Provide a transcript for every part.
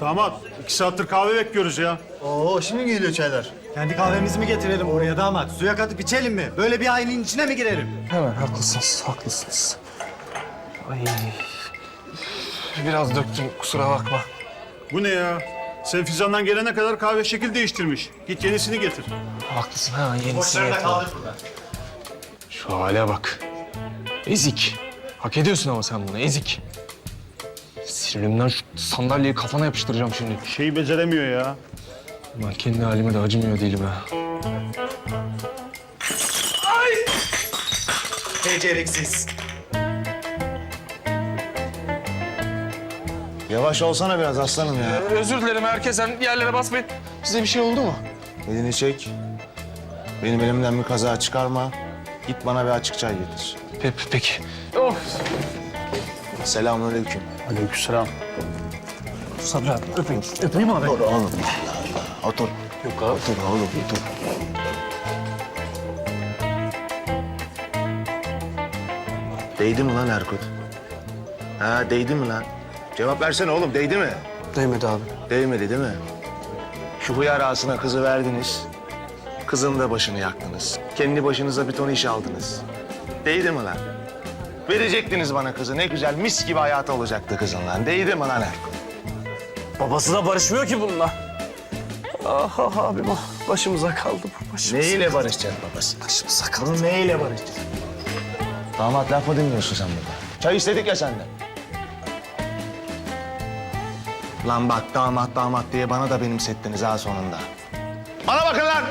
Damat, iki saattir kahve bekliyoruz ya. Oo şimdi geliyor çaylar. Kendi kahvemizi mi getirelim oraya damat? Suya katıp içelim mi? Böyle bir ailenin içine mi girelim? Hemen haklısınız, haklısınız. Ay. Biraz döktüm, kusura bakma. Bu ne ya? Sen Fizan'dan gelene kadar kahve şekil değiştirmiş. Git yenisini getir. Haklısın, hemen yenisini Boşlarına yapalım. kaldır burada. Şu hale bak. Ezik. Hak ediyorsun ama sen bunu, ezik. Sinirimden şu sandalyeyi kafana yapıştıracağım şimdi. Şeyi beceremiyor ya. Ben kendi halime de acımıyor değilim ha. Beceriksiz. Yavaş olsana biraz aslanım ya. Özür dilerim herkesten yerlere basmayın. Size bir şey oldu mu? Elini çek. Benim elimden bir kaza çıkarma. Git bana bir açık çay getir. Pe peki. Of. Selamünaleyküm. Aleykümselam. Sabri abi öpeyim. Öpeyim abi. Otur oğlum. Otur. Yok abi. Otur oğlum otur. Değdi mi lan Erkut? Ha değdi mi lan? Cevap versene oğlum değdi mi? Değmedi abi. Değmedi değil mi? Şu hıyar ağasına kızı verdiniz. Kızın da başını yaktınız. Kendi başınıza bir ton iş aldınız. Değdi mi lan? Verecektiniz bana kızı. Ne güzel mis gibi hayatı olacaktı kızın lan. Değdi mi lan Erkut? Babası da barışmıyor ki bununla. Ah ah abim ah. Başımıza kaldı bu başımıza. Neyle barışacaksın babası? Başımıza kaldı. Bunu neyle barışacaksın? Damat laf mı dinliyorsun sen burada? Çay istedik ya senden. Lan bak damat damat diye bana da benimsettiniz ha sonunda. Bana bakın lan!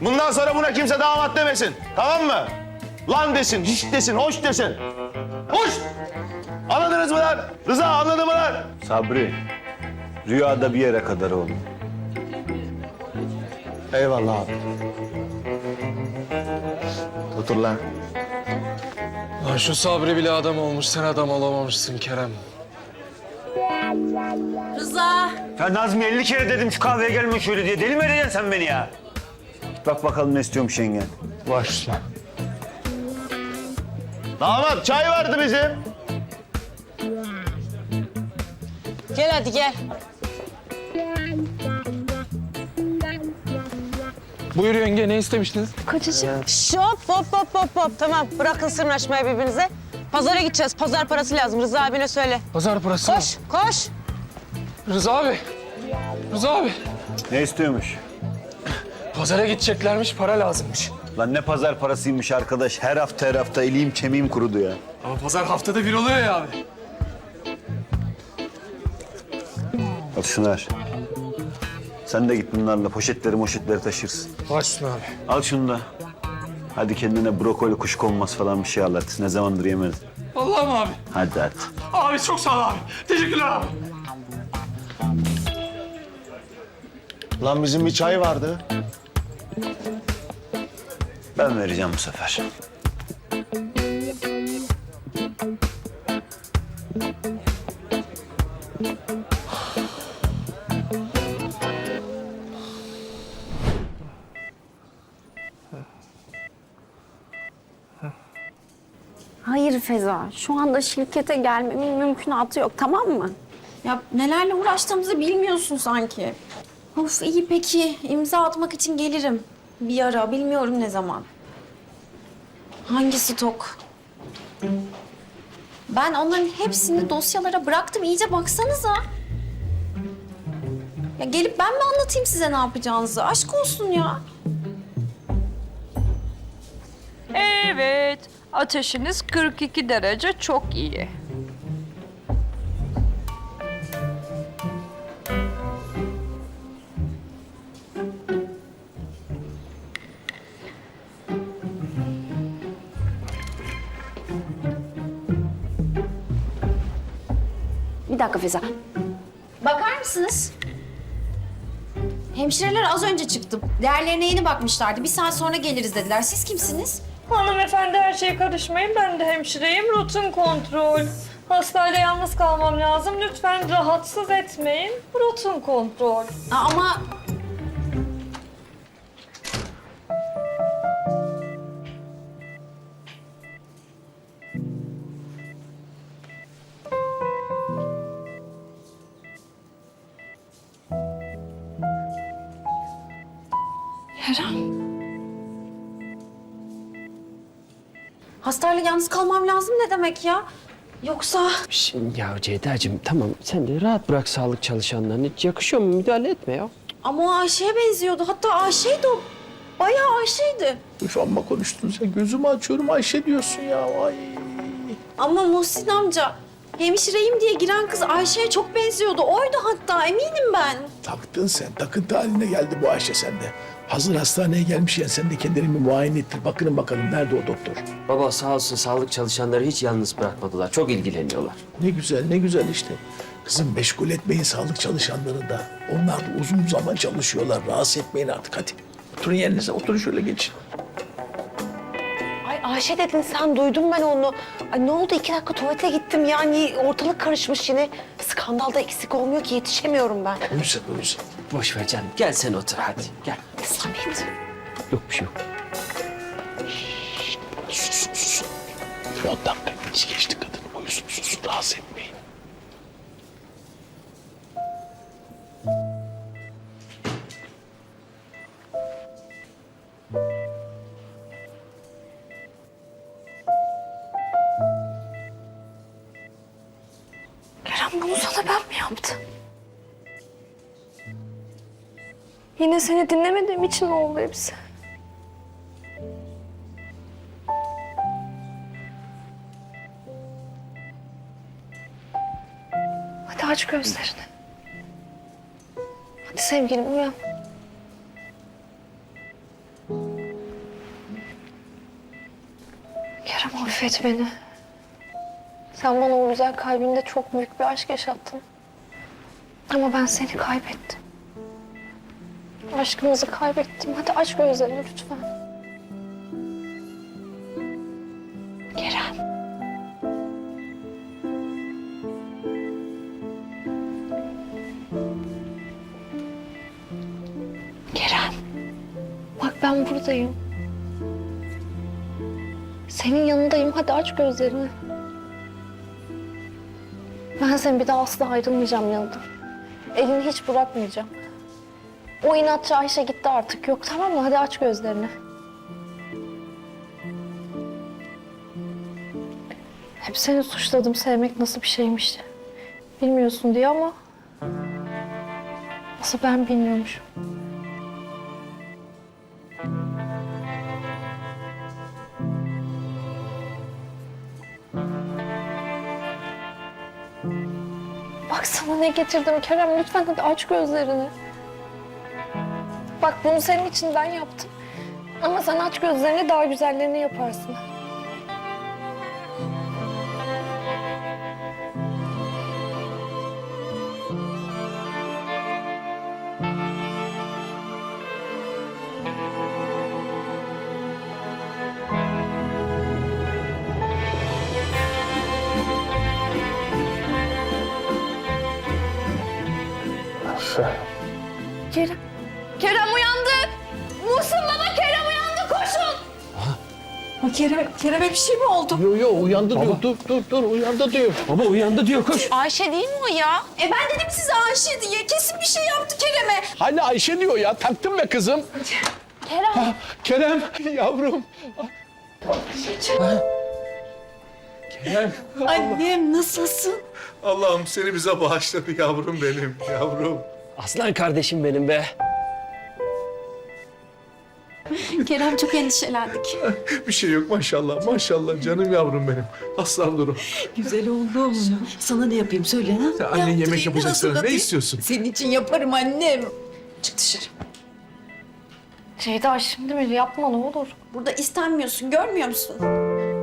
Bundan sonra buna kimse damat demesin. Tamam mı? Lan desin, hiç desin, hoş desin. Hoş! Anladınız mı lan? Rıza anladın mı lan? Sabri, rüyada bir yere kadar oğlum. Eyvallah abi. Otur lan. Lan şu Sabri bile adam olmuş, sen adam olamamışsın Kerem. Rıza. Ya Nazmi 50 kere dedim şu kahveye gelme şöyle diye. Deli mi edeceksin sen beni ya? Bak bakalım ne istiyormuş yengen. Başla. Damat çay vardı bizim. Gel hadi gel. Buyur yenge, ne istemiştiniz? Şop hop hop hop hop. Tamam bırakın sırnaşmayı birbirinize. Pazara gideceğiz. Pazar parası lazım. Rıza abine söyle. Pazar parası mı? Koş koş. Rıza abi. Rıza abi. Ne istiyormuş? Pazara gideceklermiş, para lazımmış. Lan ne pazar parasıymış arkadaş. Her hafta her hafta iliğim kemiğim kurudu ya. Ama pazar haftada bir oluyor ya abi. Al şunu ver. Sen de git bunlarla poşetleri moşetleri taşırsın. Başla abi. Al şunu da. Hadi kendine brokoli kuşkonmaz falan bir şey al artık. Ne zamandır yemedin. Vallahi mi abi? Hadi hadi. Abi çok sağ ol abi. Teşekkürler abi. Lan bizim bir çay vardı. Ben vereceğim bu sefer. Hayır Feza, şu anda şirkete gelmemin mümkünatı yok, tamam mı? Ya nelerle uğraştığımızı bilmiyorsun sanki. Of iyi peki, imza atmak için gelirim. Bir ara, bilmiyorum ne zaman. Hangi stok? Ben onların hepsini dosyalara bıraktım, iyice baksanıza. Ya gelip ben mi anlatayım size ne yapacağınızı? Aşk olsun ya. Evet, ateşiniz 42 derece çok iyi. Bir dakika Feza. Bakar mısınız? Hemşireler az önce çıktı. Değerlerine yeni bakmışlardı. Bir saat sonra geliriz dediler. Siz kimsiniz? Hanımefendi her şeye karışmayın. Ben de hemşireyim. Rutin kontrol. Hastayla yalnız kalmam lazım. Lütfen rahatsız etmeyin. Rutin kontrol. Aa, ama Kerem. Hastayla yalnız kalmam lazım ne demek ya? Yoksa... Şimdi ya Ceyda'cığım tamam sen de rahat bırak sağlık çalışanlarını. Hiç yakışıyor mu? Müdahale etme ya. Ama o Ayşe'ye benziyordu. Hatta Ayşe'ydi o. Bayağı Ayşe'ydi. Üf amma konuştun sen. Gözümü açıyorum Ayşe diyorsun ya. Ay. Ama Muhsin amca hemşireyim diye giren kız Ayşe'ye çok benziyordu. Oydu hatta eminim ben. Taktın sen. Takıntı haline geldi bu Ayşe sende. Hazır hastaneye gelmişken sen de kendini bir muayene ettir. Bakın bakalım nerede o doktor. Baba sağ olsun sağlık çalışanları hiç yalnız bırakmadılar. Çok ilgileniyorlar. Ne güzel ne güzel işte. Kızım meşgul etmeyin sağlık çalışanları da. Onlar da uzun zaman çalışıyorlar. Rahatsız etmeyin artık hadi. Oturun yerinize. Oturun şöyle geçin. Ay Ayşe dedin sen duydum ben onu. Ay ne oldu iki dakika tuvalete gittim yani ortalık karışmış yine. Skandalda eksik olmuyor ki yetişemiyorum ben. Uyusun uyusun. Boş ver canım. Gel sen otur hadi. Gel. Samet. Yok bir şey yok. Sus sus. Dakika hiç geçti kadın. Uyusun sus. Rahatsız etmeyin. Kerem bunu sana ben mi yaptım? Yine seni dinlemediğim için oldu hepsi? Hadi aç gözlerini. Hadi sevgilim uyan. Kerem affet beni. Sen bana o güzel kalbinde çok büyük bir aşk yaşattın. Ama ben seni kaybettim. Aşkımızı kaybettim. Hadi aç gözlerini lütfen. Kerem. Kerem. Bak ben buradayım. Senin yanındayım. Hadi aç gözlerini. Ben seni bir daha asla ayrılmayacağım yanından. Elini hiç bırakmayacağım. O inatçı Ayşe gitti artık. Yok tamam mı? Hadi aç gözlerini. Hep seni suçladım sevmek nasıl bir şeymiş. Bilmiyorsun diye ama... Nasıl ben bilmiyormuşum. Bak sana ne getirdim Kerem. Lütfen hadi aç gözlerini. Bak bunu senin için ben yaptım. Ama sen aç gözlerini daha güzellerini yaparsın. Kerem. Kerem uyandı. Muhsin baba Kerem uyandı koşun. Kerem, Kerem'e bir şey mi oldu? Yo yo uyandı diyor. Dur dur dur uyandı diyor. Baba uyandı diyor koş. Ayşe değil mi o ya? E ben dedim size Ayşe diye. Kesin bir şey yaptı Kerem'e. Hani Ayşe diyor ya. Taktın be kızım. Kerem. Kerem yavrum. Annem nasılsın? Allah'ım seni bize bağışladı yavrum benim yavrum. Aslan kardeşim benim be. Kerem çok endişelendik. Bir şey yok maşallah maşallah canım yavrum benim. Aslan durum. Güzel oğlum. Sana ne yapayım söyle ha? Annen yemek yapacak sana. Ne istiyorsun? Senin için yaparım annem. Çık dışarı. Ceyda şimdi mi? Yapma ne olur. Burada istenmiyorsun görmüyor musun?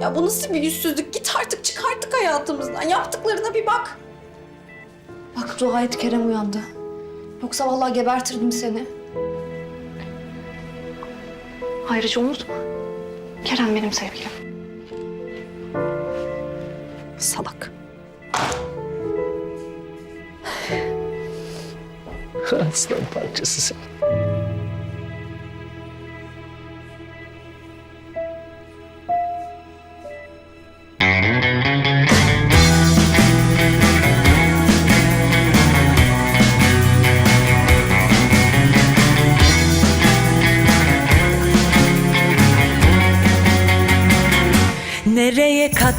Ya bu nasıl bir yüzsüzlük? Git artık çık artık hayatımızdan. Yaptıklarına bir bak. Bak dua et Kerem uyandı. Yoksa vallahi gebertirdim seni. Ayrıca unutma. Kerem benim sevgilim. Salak. Aslan parçası sen.